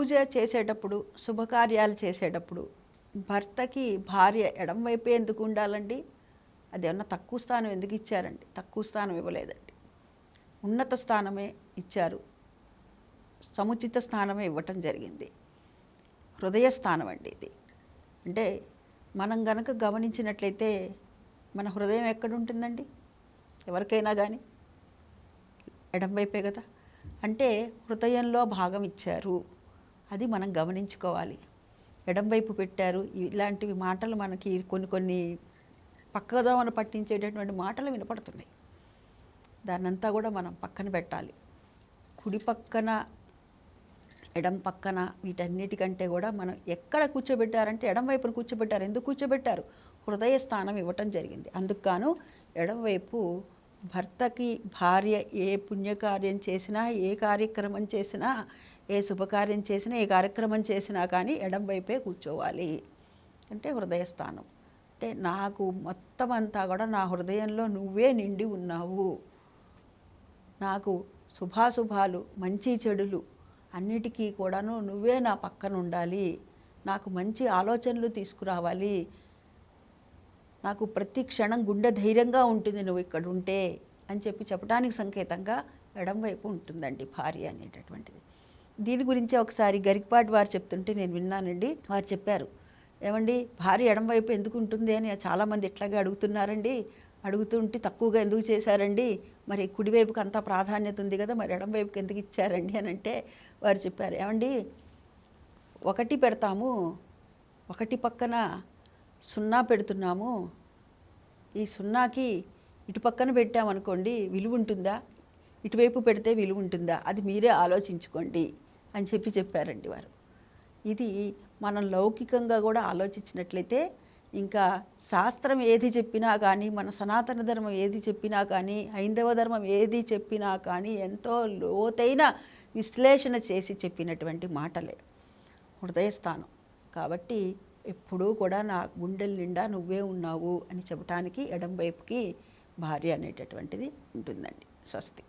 పూజ చేసేటప్పుడు శుభకార్యాలు చేసేటప్పుడు భర్తకి భార్య ఎడం వైపే ఎందుకు ఉండాలండి? అది ఏమన్నా తక్కువ స్థానం ఎందుకు ఇచ్చారండి? తక్కువ స్థానం ఇవ్వలేదండి. ఉన్నత స్థానమే ఇచ్చారు. సముచిత స్థానమే ఇవ్వటం జరిగింది. హృదయ స్థానం అండి ఇది. అంటే మనం గనక గమనించినట్లయితే మన హృదయం ఎక్కడ ఉంటుందండి ఎవరికైనా కానీ ఎడం వైపే కదా? అంటే హృదయంలో భాగం ఇచ్చారు. అది మనం గమనించుకోవాలి. ఎడంవైపు పెట్టారు. ఇలాంటివి మాటలు మనకి కొన్ని కొన్ని పక్కదోమను పట్టించేటటువంటి మాటలు వినపడుతున్నాయి. దాన్నంతా కూడా మనం పక్కన పెట్టాలి. కుడి పక్కన ఎడం పక్కన వీటన్నిటికంటే కూడా మనం ఎక్కడ కూర్చోబెట్టారంటే ఎడం వైపున కూర్చోబెట్టారు. ఎందుకు కూర్చోబెట్టారు? హృదయ స్థానం ఇవ్వటం జరిగింది. అందుకు గాను ఎడంవైపు భర్తకి భార్య ఏ పుణ్యకార్యం చేసినా ఏ కార్యక్రమం చేసినా ఏ శుభకార్యం చేసినా ఏ కార్యక్రమం చేసినా కానీ ఎడం వైపే కూర్చోవాలి. అంటే హృదయస్థానం అంటే నాకు మొత్తం అంతా కూడా నా హృదయంలో నువ్వే నిండి ఉన్నావు. నాకు శుభాశుభాలు మంచి చెడులు అన్నిటికీ కూడాను నువ్వే నా పక్కన ఉండాలి. నాకు మంచి ఆలోచనలు తీసుకురావాలి. నాకు ప్రతి క్షణం గుండె ధైర్యంగా ఉంటుంది నువ్వు ఇక్కడ ఉంటే అని చెప్పి చెప్పడానికి సంకేతంగా ఎడం వైపు ఉంటుందండి భార్య అనేటటువంటిది. దీని గురించి ఒకసారి గరికపాటి వారు చెప్తుంటే నేను విన్నానండి. వారు చెప్పారు ఏమండి భార్య ఎడం వైపు ఎందుకు ఉంటుంది అని చాలామంది ఎట్లాగే అడుగుతున్నారండి? అడుగుతుంటే తక్కువగా ఎందుకు చేశారండి? మరి కుడివైపుకి అంత ప్రాధాన్యత ఉంది కదా మరి ఎడం వైపుకి ఎందుకు ఇచ్చారండి? అని అంటే వారు చెప్పారు ఏమండి ఒకటి పెడతాము ఒకటి పక్కన సున్నా పెడుతున్నాము. ఈ సున్నాకి ఇటు పక్కన పెట్టామనుకోండి విలువ ఉంటుందా? ఇటువైపు పెడితే విలువ ఉంటుందా? అది మీరే ఆలోచించుకోండి. అని చెప్పి చెప్పారండి వారు. ఇది మనం లౌకికంగా కూడా ఆలోచించినట్లయితే ఇంకా శాస్త్రం ఏది చెప్పినా కానీ మన సనాతన ధర్మం ఏది చెప్పినా కానీ హైందవ ధర్మం ఏది చెప్పినా కానీ ఎంతో లోతైన విశ్లేషణ చేసి చెప్పినటువంటి మాటలే. హృదయస్థానం కాబట్టి ఎప్పుడూ కూడా నా గుండెల నిండా నువ్వే ఉన్నావు అని చెప్పడానికి ఎడం వైపుకి భార్య అనేటటువంటిది ఉంటుందండి. స్వస్తి.